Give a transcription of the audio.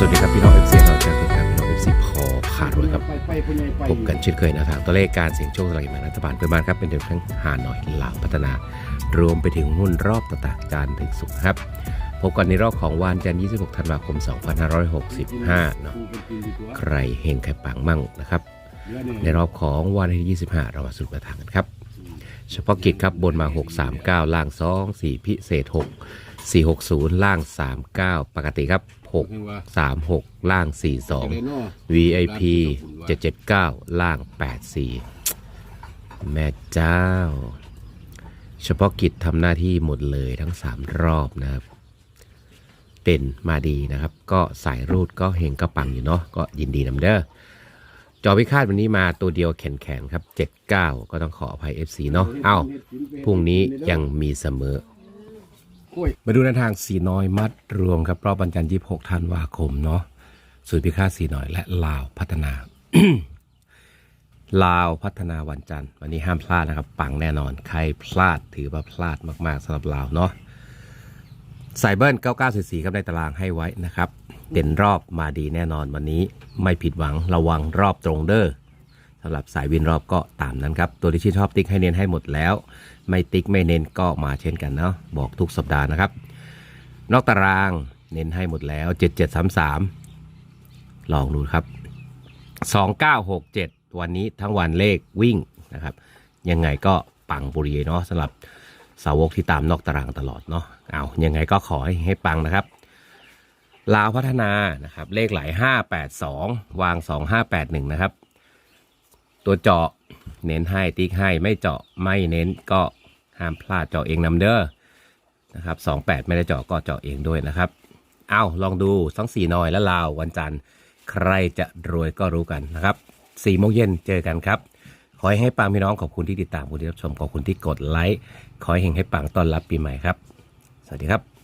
สวัสดีครับพี่น้องเอฟซีเราเจอกันครับพี่น้องเอฟซีพอขาดด้วยครับพบกันเช่นเคยนะทางตัวเลขการเสี่ยงโชคสลากกินแบ่งรัฐบาลเพื่อนบ้านครับเป็นเดือนทั้งหาหน่อยหลาวพัฒนา รวมไปถึงหุ้นรอบต่างๆจานถึงสุขครับพบกันในรอบของวันจันทร์26 ธันวาคม 2565 เนาะใครเห็นใครปังมั่งนะครับ ในรอบของวันที่25 เรามาสรุประทางกันครับ เฉพาะกิจครับบนมา 639 ล่าง 2 4 พิเศษ 6 460 ล่าง 39 ปกติครับ 6 36 ล่าง 42 VIP 779 ล่าง 84 แม่เจ้า เฉพาะกิจทำหน้าที่หมดเลยทั้ง 3 รอบนะครับ เด่นมาดีนะครับ ก็สายรูดก็เฮงก็ปังอยู่เนาะก็ยินดีนำเด้อจอพิฆาตวันนี้มาตัวเดียวแข็งๆครับ 79 ก็ต้องขออภัย FC เนาะ เอ้า พรุ่งนี้ยังมีเสมอ มาดูในทางสีน้อยมัดรวมครับ รอบวันจันทร์26ธันวาคมเนาะสูตรพิฆาตสีน้อยและลาวพัฒนา ลาวพัฒนาวันจันทร์วันนี้ห้ามพลาดนะครับ ปังแน่นอน ใครพลาดถือว่าพลาดมากๆสำหรับลาวเนาะสายเบิ้ล9944ครับในตารางให้ไว้นะครับ เด่นรอบมาดีแน่นอนวันนี้ไม่ผิดหวังระวังรอบตรงเด้อ สำหรับสายวินรอบก็ตามนั้นครับตัวที่ชื่นชอบติ๊กให้เน้นให้หมดแล้ว ไม่ติ๊กไม่เน้นก็มาเช่นกันเนาะบอกทุกสัปดาห์นะครับ นอกตารางเน้นให้หมดแล้ว 7733 ลองดูครับ 2967 วันนี้ทั้งวันเลขวิ่งนะครับ ยังไงก็ปังบุรีเนาะสำหรับสาวกที่ตามนอกตารางตลอดเนาะเอายังไงก็ขอให้ให้ปังนะครับลาวพัฒนานะครับเลขไหล582 วาง 2581 นะครับ ตัวเจาะ เน้นให้ติ๊กให้ไม่เจาะไม่เน้นก็ห้ามพลาดเจาะเองนำเด้อนะครับ28 ไม่ได้เจาะก็เจาะเองด้วยนะครับเอาลองดูทั้งสี่นอยและลาววันจันทร์ใครจะรวยก็รู้กันนะครับสี่โมงเย็นเจอกันครับ ขอให้ให้ปังพี่น้องขอบคุณที่ติดตามขอบคุณที่รับชมขอบคุณที่กดไลค์ขอให้เฮงให้ปังต้อนรับปีใหม่ครับ สวัสดีครับ